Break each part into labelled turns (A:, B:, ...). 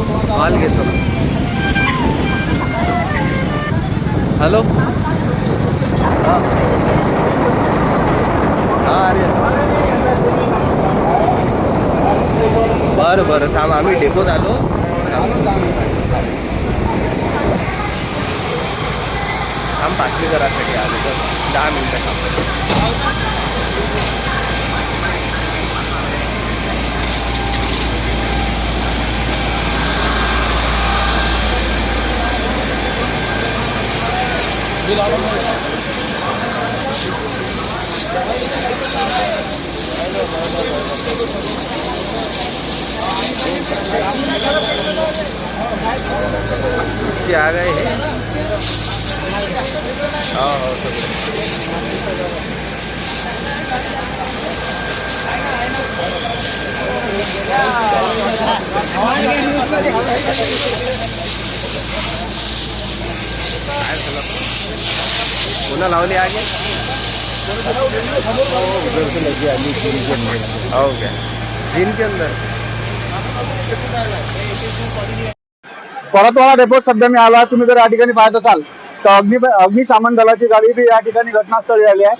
A: माल घेतो. हॅलो हां. हां अरे. बरं बरं. थांब आम्ही डेपोत आलो. थांब पाचवी करासाठी आलो. तर दहा मिनटं थांब. đi đó lắm chị à đây. Ờ Hãy subscribe cho kênh Ghiền Mì Gõ Để không bỏ lỡ những video hấp dẫn पुन्हा लावली आगे. के अंदर.
B: परतवाडा डेपोत सध्या मी आला तुम्ही जर या ठिकाणी पाहत असाल तर अग्नि अग्निशामन दलाची गाडी बी या ठिकाणी घटनास्थळी आली आहे.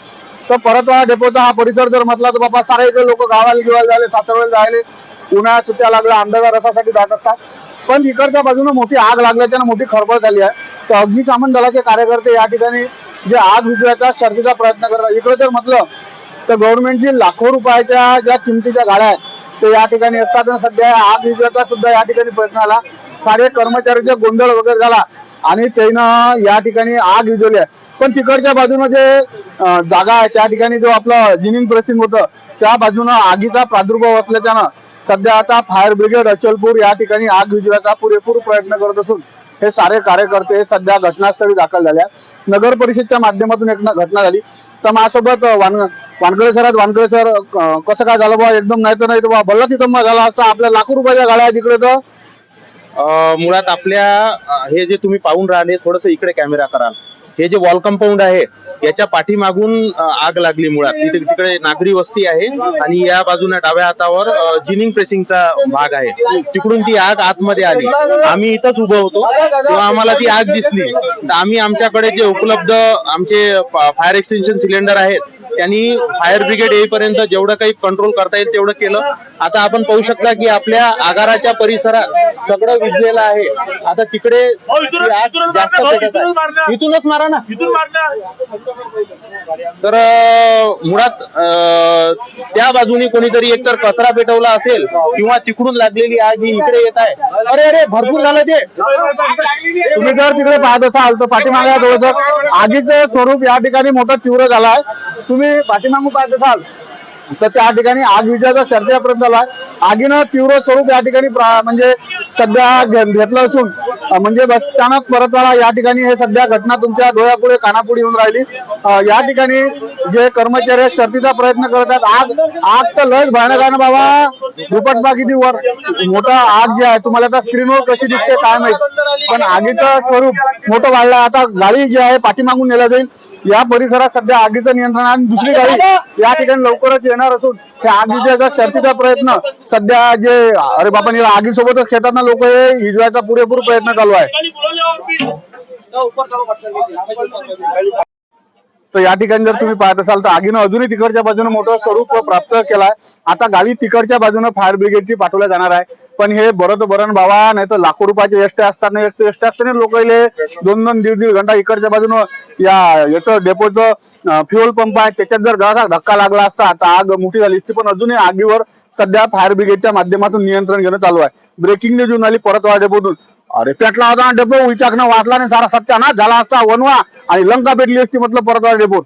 B: तर परतवाडा डेपोचा हा परिसर जर म्हटला तर बाबा सारे इकडे लोक गावाला गिवायला झाले सासरवेला जायले. उन्हाळ्या सुट्ट्या लागल्या अंधकार रसासाठी जात असतात. पण इकडच्या बाजूने मोठी आग लागल्याच्यानं मोठी खळबळ झाली आहे. तर अग्निशामन दलाचे कार्यकर्ते या ठिकाणी जे आग विजवायचा शर्तीचा प्रयत्न करतात इकडे जर म्हटलं तर गव्हर्नमेंटची लाखो रुपयाच्या ज्या किमतीच्या गाड्या आहेत ते या ठिकाणी असतात सध्या आग विझवायचा सुद्धा या ठिकाणी प्रयत्न आला. सारे कर्मचाऱ्यांचा गोंधळ वगैरे झाला आणि त्यानं या ठिकाणी आग विजवली आहे. पण तिकडच्या बाजूनं जे जागा आहे त्या ठिकाणी जो आपलं जिनिंग प्रेसिंग होतं त्या बाजूनं आगीचा प्रादुर्भाव असल्याच्यानं सध्या आता फायर ब्रिगेड अचलपूर या ठिकाणी आग विजवायचा पुरेपूर प्रयत्न करत असून हे सारे कार्यकर्ते सध्या घटनास्थळी दाखल झाले नगर परिषदच्या माध्यमातून एक घटना झाली. तर माझ्यासोबत वान वानकडे सर आहेत. वानकडे सर कसं काय झालं बा एकदम नाही तर नाही तर बा भल्ला तिथं झाला. असता आपल्या लाखो रुपयाच्या गाड्या तिकडे इकडे तर.
C: मुळात आपल्या हे जे तुम्ही पाहून राहिले थोडस इकडे कॅमेरा कराल. हे जे वॉल कंपाऊंड आहे याच्या पाठीमागून आग लागली मुळात. तिथे तिकडे नागरी वस्ती आहे आणि या बाजूने डाव्या हातावर जिनिंग प्रेसिंगचा भाग आहे. तिकडून ती आग आतमध्ये आली. आम्ही इथंच उभं होतो. तेव्हा आम्हाला ती आग दिसली. तर आम्ही आमच्याकडे जे उपलब्ध आमचे फायर एक्सटेन्शन सिलेंडर आहेत त्यांनी फायर ब्रिगेड येईपर्यंत जेवढं काही कंट्रोल करता येईल तेवढं केलं. आता आपण पाहू शकता की आपल्या आगाराच्या परिसरात सगळं विजलेलं आहे. आता तिकडे जास्त पेटत आहे. इथूनच मारा ना. तर मुळात त्या बाजूने कोणीतरी एकतर कचरा पेटवला असेल किंवा तिकडून लागलेली आग ही इकडे येत आहे. अरे अरे भरपूर झालं ते.
B: तुम्ही जर तिकडे पाहत असाल तर पाठीमागे जवळचं आगीचं स्वरूप या ठिकाणी मोठं तीव्र झालं आहे. तुम्ही पाठीमागून पाहत असाल तर त्या ठिकाणी आग विजयाचा शर्तीपर्यंत झाला आगीनं तीव्र स्वरूप या ठिकाणी म्हणजे सध्या घेतलं असून म्हणजे अचानक परतवाडा या ठिकाणी हे सध्या घटना तुमच्या डोळ्यापुढे कानापुढे येऊन राहिली. या ठिकाणी जे कर्मचारी आहेत, शर्तीचा प्रयत्न करत आहेत. आग आग तर लस भयानक आहे ना बाबा. दुपट किती वर. मोठा आग जे आहे तुम्हाला आता स्क्रीनवर कशी दिसते काय माहीत. पण आगीचं स्वरूप मोठं वाढलं आता गाडी जी आहे पाठीमागून नेलं जाईल. या परिसरात सध्या आगीचं नियंत्रण आणि दुसरी गाडी या ठिकाणी लवकरच येणार असून त्या आगीच्या शर्तीचा प्रयत्न. सध्या जे अरे बापा निळा आगीसोबतच खेळताना लोक हे हिजवायचा पुरेपूर प्रयत्न चालू आहे. तर या ठिकाणी जर तुम्ही पाहत असाल तर आगीनं अजूनही तिकडच्या बाजूने मोठं स्वरूप प्राप्त केलाय आता गाडी तिकडच्या बाजूने फायर ब्रिगेडची पाठवल्या जाणार आहे. पण हे बरं तर बरं बाबा नाही तर लाखो रुपयाचे एसटे असतात ना एसटे एसटे असताना लोक दोन दोन दीड दीड घंटा इकडच्या बाजूनं या याचं डेपोचं फ्युअल पंप आहे. त्याच्यात जर जरासा धक्का लागला असता तर आग मोठी झाली असती. पण अजूनही आगीवर सध्या फायर ब्रिगेडच्या माध्यमातून नियंत्रण घेणं चालू आहे. ब्रेकिंग न्यूज येऊन आली परत डेपोतून अरे पेटला होता डेपो उलटाकणं वाचला नाही सारा सत्यानाश झाला असता वनवा आणि लंका पेटली असती म्हटलं परत डेपोत